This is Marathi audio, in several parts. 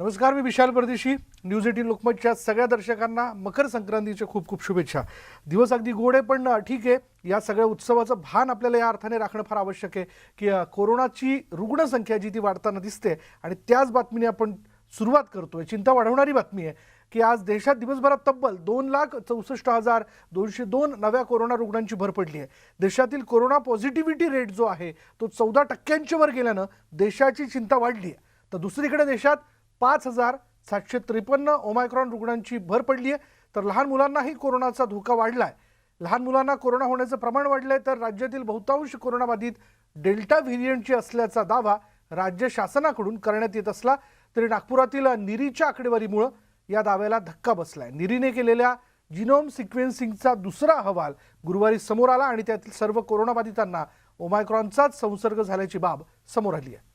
नमस्कार मी विशाल परदेशी. न्यूज एटीन लोकमतच्या सगळ्या दर्शकांना मकर संक्रांतीच्या खूप खूप शुभेच्छा. दिवस अगदी गोड आहे पण ठीक आहे. या सगळ्या उत्सवाचं भान आपल्याला या अर्थाने राखणं फार आवश्यक आहे की कोरोनाची रुग्णसंख्या जी ती वाढताना दिसते आणि त्याच बातमीने आपण सुरुवात करतोय. चिंता वाढवणारी बातमी आहे की आज देशात दिवसभरात तब्बल दोन लाख चौसष्ट हजार दोनशे दोन नव्या कोरोना रुग्णांची भर पडली आहे. देशातील कोरोना पॉझिटिव्हिटी रेट जो आहे तो चौदा टक्क्यांच्या वर गेल्यानं देशाची चिंता वाढली आहे. तर दुसरीकडे देशात पाच हजार सातशे त्रेपन्न ओमायक्रॉन रुग्णांची भर पडली आहे तर लहान मुलांनाही कोरोनाचा धोका वाढला आहे लहान मुलांना कोरोना होण्याचं प्रमाण वाढलं आहे तर राज्यातील बहुतांश कोरोनाबाधित डेल्टा व्हेरियंटची असल्याचा दावा राज्य शासनाकडून करण्यात येत असला तरी नागपुरातील निरीच्या आकडेवारीमुळं या दाव्याला धक्का बसला आहे निरीने केलेल्या जिनोम सिक्वेन्सिंगचा दुसरा अहवाल गुरुवारी समोर आला आणि त्यातील सर्व कोरोनाबाधितांना ओमायक्रॉनचाच संसर्ग झाल्याची बाब समोर आली आहे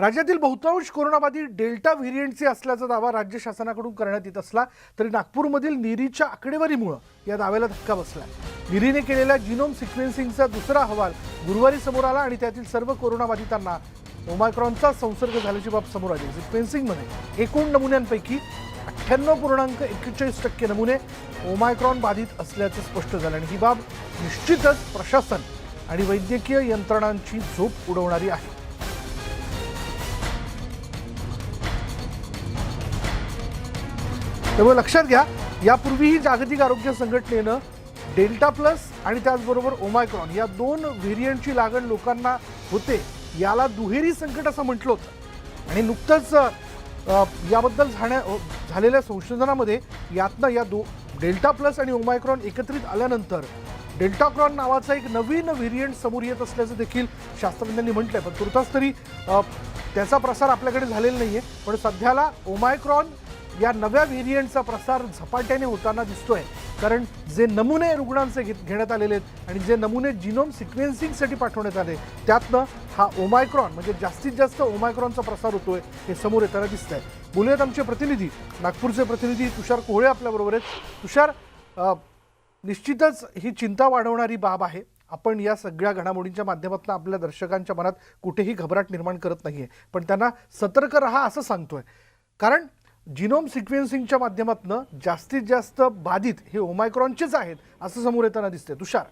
राज्यातील बहुतांश कोरोनाबाधित डेल्टा व्हेरियंटचे असल्याचा दावा राज्य शासनाकडून करण्यात येत असला तरी नागपूरमधील निरीच्या आकडेवारीमुळं या दाव्याला धक्का बसला निरीने केलेल्या जिनोम सिक्वेन्सिंगचा दुसरा अहवाल गुरुवारी समोर आला आणि त्यातील सर्व कोरोनाबाधितांना ओमायक्रॉनचा संसर्ग झाल्याची बाब समोर आली. सिक्वेन्सिंगमध्ये एकूण नमुन्यांपैकी अठ्ठ्याण्णव पूर्णांक एक्केचाळीस टक्के नमुने ओमायक्रॉन बाधित असल्याचं स्पष्ट झालं आणि ही बाब निश्चितच प्रशासन आणि वैद्यकीय यंत्रणांची झोप उडवणारी आहे. त्यामुळे लक्षात घ्या यापूर्वीही जागतिक आरोग्य संघटनेनं डेल्टा प्लस आणि त्याचबरोबर ओमायक्रॉन या दोन व्हेरियंटची लागण लोकांना होते याला दुहेरी संकट असं म्हटलं होतं. आणि नुकतंच याबद्दल झाण्या झालेल्या संशोधनामध्ये यातनं या दो डेल्टा प्लस आणि ओमायक्रॉन एकत्रित आल्यानंतर डेल्टाक्रॉन नावाचा एक नवीन व्हेरियंट समोर येत असल्याचं देखील शास्त्रज्ञांनी म्हटलंय. पण तुर्तास तरी त्याचा प्रसार आपल्याकडे झालेला नाही आहे पण सध्याला ओमायक्रॉन या नव्या व्हेरियंटचा प्रसार झपाट्याने होताना दिसतोय. कारण जे नमुने रुग्णांचे घेत घेण्यात आलेले आहेत आणि जे नमुने जिनोम सिक्वेन्सिंगसाठी पाठवण्यात आले त्यातनं हा ओमायक्रॉन म्हणजे जास्तीत जास्त ओमायक्रॉनचा प्रसार होतोय हे समोर येताना दिसत आहे बोलूयात आमचे प्रतिनिधी नागपूरचे प्रतिनिधी तुषार कोहळे आपल्याबरोबर आहेत. तुषार निश्चितच ही चिंता वाढवणारी बाब आहे. आपण या सगळ्या घडामोडींच्या माध्यमातून आपल्या दर्शकांच्या मनात कुठेही घबराट निर्माण करत नाहीये. पण त्यांना सतर्क राहा असं सांगतोय. कारण जिनोम सिक्वेन्सिंगच्या माध्यमातून जास्तीत जास्त बाधित हे ओमायक्रॉनचेच आहेत असं समोर येताना दिसते तुषार.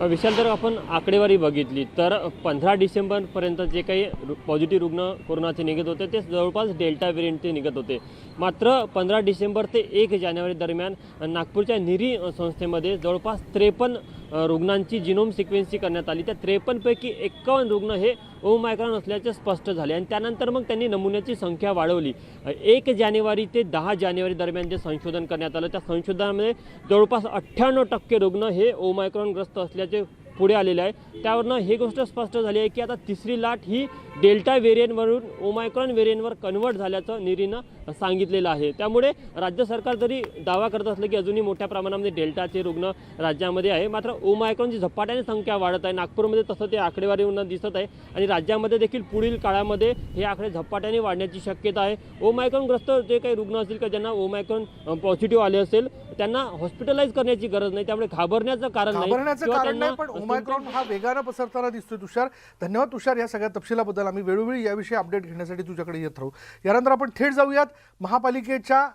विशाल जर आपण आकडेवारी बघितली तर पंधरा डिसेंबरपर्यंत जे काही रु पॉझिटिव्ह रुग्ण कोरोनाचे निघत होते ते जवळपास डेल्टा व्हेरियंटचे निघत होते. मात्र पंधरा डिसेंबर ते एक जानेवारी दरम्यान नागपूरच्या निरी संस्थेमध्ये जवळपास त्रेपन्न रुग्णांची जिनोम सिक्वेन्सी करण्यात आली. त्या त्रेपन्नपैकी एक्कावन्न रुग्ण हे ओमायक्रॉन असल्याचे स्पष्ट झाले आणि त्यानंतर मग त्यांनी नमुन्याची संख्या वाढवली. एक जानेवारी ते दहा जानेवारी दरम्यान जे संशोधन करण्यात आलं त्या संशोधनामध्ये जवळपास अठ्ठ्याण्णव टक्के रुग्ण हे ओमायक्रॉनग्रस्त असल्याचे पुढे आलेले आहे. त्यावरनं हे गोष्ट स्पष्ट झाली आहे की आता तिसरी लाट ही डेल्टा व्हेरियंटवरून ओमायक्रॉन व्हेरियंटवर कन्वर्ट झाल्याचं निरीनं सांगितलेलं आहे. त्यामुळे राज्य सरकार जरी दावा करत असलं की अजूनही मोठ्या प्रमाणामध्ये डेल्टाचे रुग्ण राज्यामध्ये आहे मात्र ओमायक्रॉनची झपाट्याने संख्या वाढत आहे. नागपूरमध्ये तसं ते आकडेवारीवरून दिसत आहे आणि राज्यामध्ये देखील पुढील काळामध्ये हे आकडे झपाट्याने वाढण्याची शक्यता आहे. ओमायक्रॉनग्रस्त जे काही रुग्ण असतील का ज्यांना ओमायक्रॉन पॉझिटिव्ह आले असेल त्यांना हॉस्पिटलाइज करण्याची गरज नाही त्यामुळे घाबरण्याचं कारण घाबरण्याचं कारण नाही पण ओमायक्रॉन हा वेगानं पसरताना दिसतोय तुषार. धन्यवाद तुषार या सगळ्या तपशिलाबद्दल. आम्ही वेळोवेळी याविषयी अपडेट घेण्यासाठी तुझ्याकडे येत राहू. यानंतर आपण थेट जाऊयात. महापालिकेच्या